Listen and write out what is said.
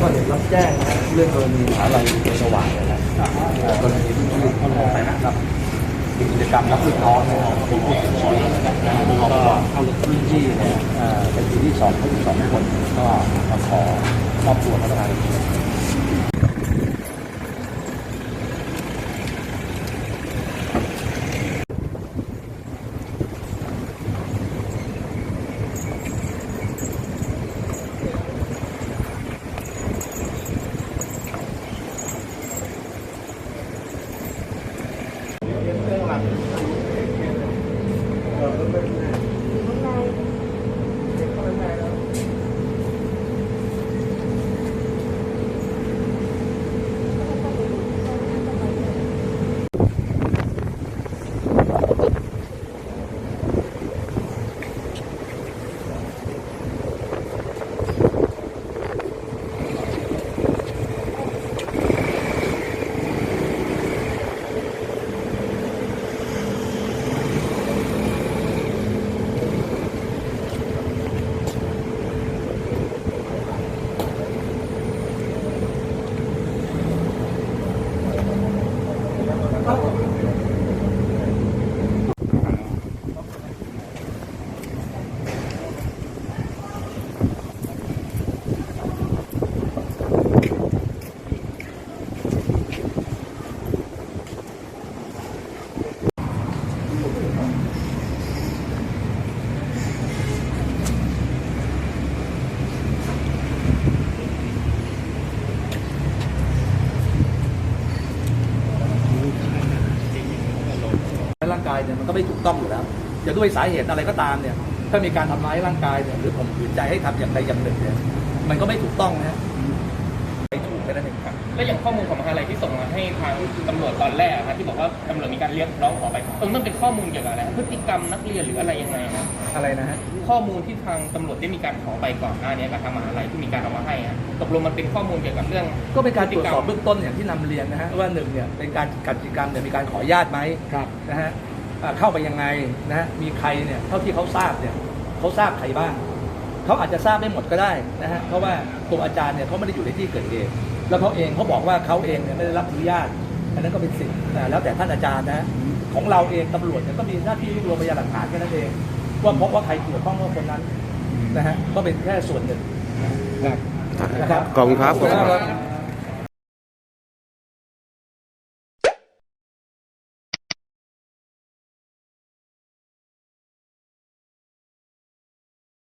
ก็เห็นรับแจ้งเรื่องกรณีอะไรสว่างนะครับกรณีที่ไปนะครับกิจกรรมรับลูกน้องนะครับเป็นผู้สอนก็เข้าพื้นที่เนี่ยเป็นที่ที่สองที่สองคนก็มาขอครอบครัวพระราชา เนี่ยมันก็ไม่ถูกต้องอยู่แล้วจะด้วยสาเหตุอะไรก็ตามเนี่ย ถ้ามีการทำร้ายร่างกายเนี่ยหรือข่มขืนใจให้ทำอย่างใดอย่างหนึ่งเนี่ยมันก็ไม่ถูกต้องนะฮะไม่ถูกแค่นั้นเองครับแล้วอย่างข้อมูลของมหาลัยที่ส่งมาให้ทางตำรวจตอนแรกครับที่บอกว่าตำรวจมีการเรียกร้องขอไปเออมันเป็นข้อมูลเกี่ยวกับอะไรพฤติกรรมนักเรียนหรืออะไรยังไงครับอะไรนะฮะข้อมูลที่ทางตำรวจได้มีการขอไปก่อนหน้านี้กับทางมหาลัยที่มีการเอามาให้อะตกลงมันเป็นข้อมูลเกี่ยวกับเรื่อง ก็เป็นการตรวจสอบเบื้องต้นอย่างที่นำเรียนนะฮะว่าหนึ่งเนี่ยเป็นการกิจกรรมเนี่ยมีการขออนุญาตไหมครับนะฮะอ่า เข้าไปยังไงนะฮะมีใครเนี่ยเท่าที่เขาทราบเนี่ยเขาทราบใครบ้างเขาอาจจะทราบไม่หมดก็ได้นะฮะเพราะว่าตัวอาจารย์เนี่ยเขาไม่ได้อยู่ในที่เกิดเหตุแล้วเขาเองเขาบอกว่าเขาเองเนี่ยไม่ได้รับอนุญาตอันนั้นก็เป็นสิทธิ์แต่แล้วแต่ท่านอาจารย์นะฮะของเราเองตำรวจเนี่ยก็มีหน้าที่รวบรวมพยานหลักฐานแค่นั้นเองว่าพบว่าใครเกี่ยวข้องกับคนนั้นนะฮะก็เป็นแค่ส่วนหนึ่งนะครับขอบคุณครับขอบคุณครับ